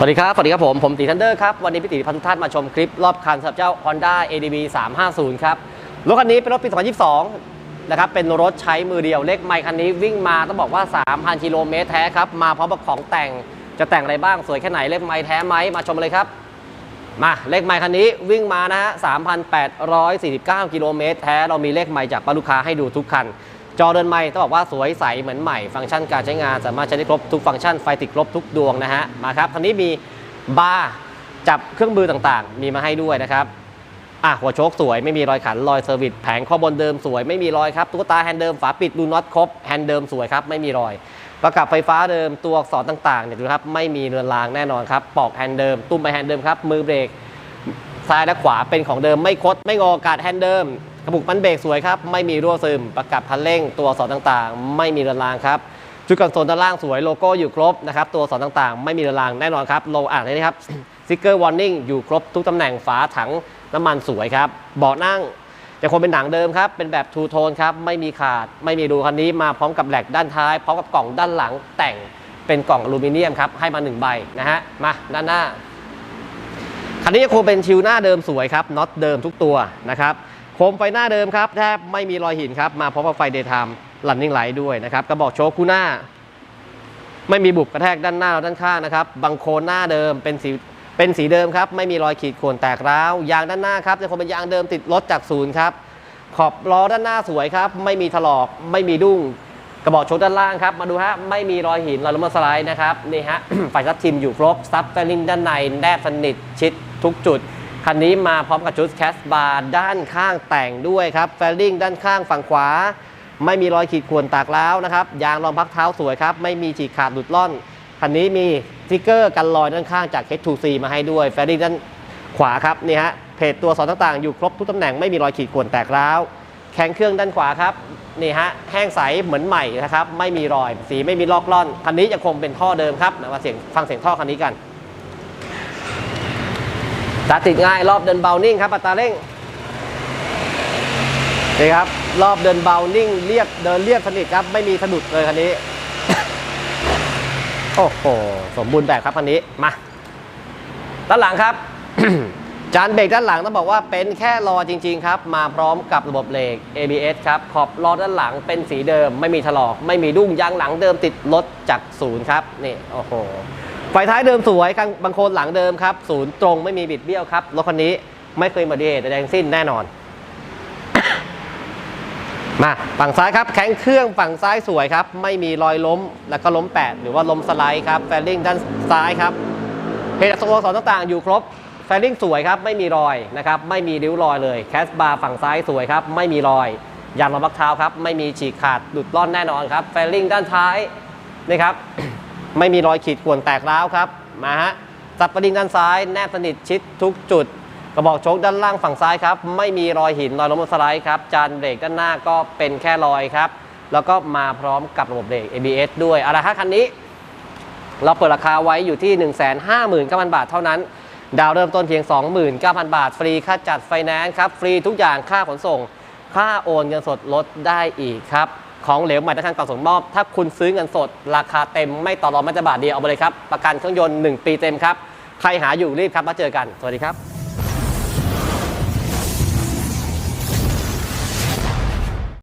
สวัสดีครับ สวัสดีครับผม ผมตีทันเดอร์ครับ วันนี้พี่ตีพันธุทัศน์มาชมคลิปรอบคันสำหรับเจ้า Honda ADB 350 ครับ รถคันนี้เป็นรถปี 2022 นะครับ เป็นรถใช้มือเดียว เลขไมค์คันนี้วิ่งมาต้องบอกว่า 3,000 กิโลเมตรแท้ครับ มาพร้อมกับของแต่ง จะแต่งอะไรบ้าง สวยแค่ไหน เลขไมค์แท้ไหม มาชมเลยครับ มาเลขไมค์คันนี้วิ่งมานะฮะ 3,849 กิโลเมตรแท้ เรามีเลขไมค์จากป้าลูกค้าให้ดูทุกคัน จอเดินไมค์ต้องบอกว่าสวยใสเหมือนใหม่ ฟังก์ชันการใช้งานสามารถใช้ได้ครบทุกฟังก์ชันไฟติดครบทุกดวงนะฮะมาครับคันนี้มีบาร์จับเครื่องมือต่างๆ มีมาให้ด้วยนะครับอะหัวโชคสวยไม่มีรอยขันรอยเซอร์วิสแผงข้อบนเดิมสวยไม่มีรอยครับตุ๊กตาแฮนด์เดิมฝาปิดดูน็อตครบแฮนด์เดิมสวยครับไม่มีรอย ประกับไฟฟ้าเดิมตัวอักษรต่างๆเนี่ยดูครับไม่มีเรือนรางแน่นอนครับปอกแฮนด์เดิมตุ้มไปแฮนด์เดิมครับมือเบรกซ้ายและขวาเป็นของเดิมไม่คดไม่งอกาดแฮนด์เดิม ระปุกมันเบรกสวยครับ ไม่มีรั่วซึม ประกับพันเร่ง ตัวสอักษรต่างๆ ไม่มีเรือนรางครับจุดกันโซนด้านล่างสวยโลโก้อยู่ครบนะครับ ตัวสอักษรต่างๆ ไม่มีเรือนรางแน่นอนครับโลอ่านเลยนะครับสติกเกอร์วอร์นิ่งอยู่ครบทุกตำแหน่งฝาถังน้ำมันสวยครับเบาะนั่งจะคงเป็นหนังเดิมครับ เป็นแบบทูโทนครับ ไม่มีขาด ไม่มีรูคันนี้มาพร้อมกับแหลกด้านท้าย พร้อมกับกล่องด้านหลังแต่งเป็นกล่องอลูมิเนียมครับ ให้มาหนึ่งใบนะฮะ มาด้านหน้า คันนี้ยังคงเป็นชิวหน้าเดิมสวยครับ น็อตเดิมทุกตัวนะครับ โคมไฟหน้าเดิมครับแทบไม่มีรอยหินครับ มาพร้อมกับไฟเดย์ไทม์ลันนิ่งไลท์ด้วยนะครับกระบอกโชว์คู่หน้า ไม่มีบุบกระแทกด้านหน้าและด้านข้างนะครับบังโคลนหน้าเดิมเป็นสีเป็นสีเดิมครับ ไม่มีรอยขีดข่วนแตกร้าวยางด้านหน้าครับยังคงเป็นยางเดิมติดรถจากศูนย์ครับขอบล้อด้านหน้าสวยครับ ไม่มีถลอก ไม่มีดุ้งกระบอกโชว์ด้านล่างครับ มาดูฮะ ไม่มีรอยหินรอยล้มมาสไลด์นะครับ นี่ฮะไฟซับทิมอยู่ครบซับแฟลิงด้านใน แนบสนิทชิดทุกจุด คันนี้มาพร้อมกับชุดแคสบาร์ด้านข้างแต่งด้วยครับแฟลิงด้านข้างฝั่งขวา ไม่มีรอยขีดข่วนตากร้วนะครับ ยางรองพักเท้าสวยครับ ไม่มีฉีกขาดหลุดล่อน คันนี้มีสติกเกอร์กันรอยด้านข้างจาก H2C มาให้ด้วยแฟลิงด้านขวาครับนี่ฮะเพจตัวสอนต่างๆ อยู่ครบทุกตำแหน่งไม่มีรอยขีดข่วนแตกร้าวแข็งเครื่องด้านขวาครับนี่ฮะแห้งใสเหมือนใหม่นะครับไม่มีรอยสีไม่มีลอกล่อนคันนี้ยังคงเป็นท่อเดิมครับมาเสียงฟังเสียงท่อคันนี้กัน ตาติดง่ายรอบเดินเบานิ่งครับอัตราเร่งนี่ครับรอบเดินเบานิ่งเรียบเดินเรียบสนิทครับไม่มีสะดุดเลยคันนี้ โอ้โหสมบูรณ์แบบครับคันนี้มาด้านหลังครับ จานเบรกด้านหลังต้องบอกว่าเป็นแค่รอจริง ๆ ครับ มาพร้อมกับระบบเบรก ABS ครับขอบล้อด้านหลังเป็นสีเดิม ไม่มีถลอก ไม่มีดุ้งยางหลังเดิมติดรถจากศูนย์ครับนี่โอ้โห ไฟท้ายเดิมสวยกันบางโคนหลังเดิมครับ ศูนย์ตรงไม่มีบิดเบี้ยวครับ รถคันนี้ไม่เคยมาดีเหตุใดทั้งสิ้นแน่นอน มาฝั่งซ้ายครับ แข้งเครื่องฝั่งซ้ายสวยครับ ไม่มีรอยล้ม แล้วก็ล้มแปดหรือว่าล้มสไลด์ครับ แฟลลิ่งด้านซ้ายครับเพจสโมสรต่างๆ อยู่ครบ แฟลลิ่งสวยครับ ไม่มีรอยนะครับ ไม่มีริ้วรอยเลย แคสบาร์ฝั่งซ้ายสวยครับ ไม่มีรอย ยางรองบักเท้าครับ ไม่มีฉีกขาดหลุดร่อนแน่นอนครับ แฟลลิ่งด้านท้ายนี่ครับ ไม่มีรอยขีดข่วนแตกร้าวครับ มาฮะสับประดิ่งด้านซ้ายแนบสนิทชิดทุกจุด กระบอกโชคด้านล่างฝั่งซ้ายครับ ไม่มีรอยหินรอยล้มสไลด์ครับ จานเบรกด้านหน้าก็เป็นแค่รอยครับ แล้วก็มาพร้อมกับระบบเบรก ABS ด้วยอาละฮะคันนี้ เราเปิดราคาไว้อยู่ที่ 159,000 บาทเท่านั้น ดาวเริ่มต้นเพียง 29,000 บาท ฟรีค่าจัดไฟแนนซ์ครับ ฟรีทุกอย่างค่าขนส่ง ค่าโอนเงินสดลดได้อีกครับ ของเหลวใหม่ทั้งคันก่องส่งมอบ ถ้าคุณซื้อเงินสด ราคาเต็มไม่ต่อรองแม้แต่บาทเดียวเอาไปเลยครับ ประกันเครื่องยนต์ 1 ปีเต็มครับ ใครหาอยู่รีบครับมาเจอกัน สวัสดีครับ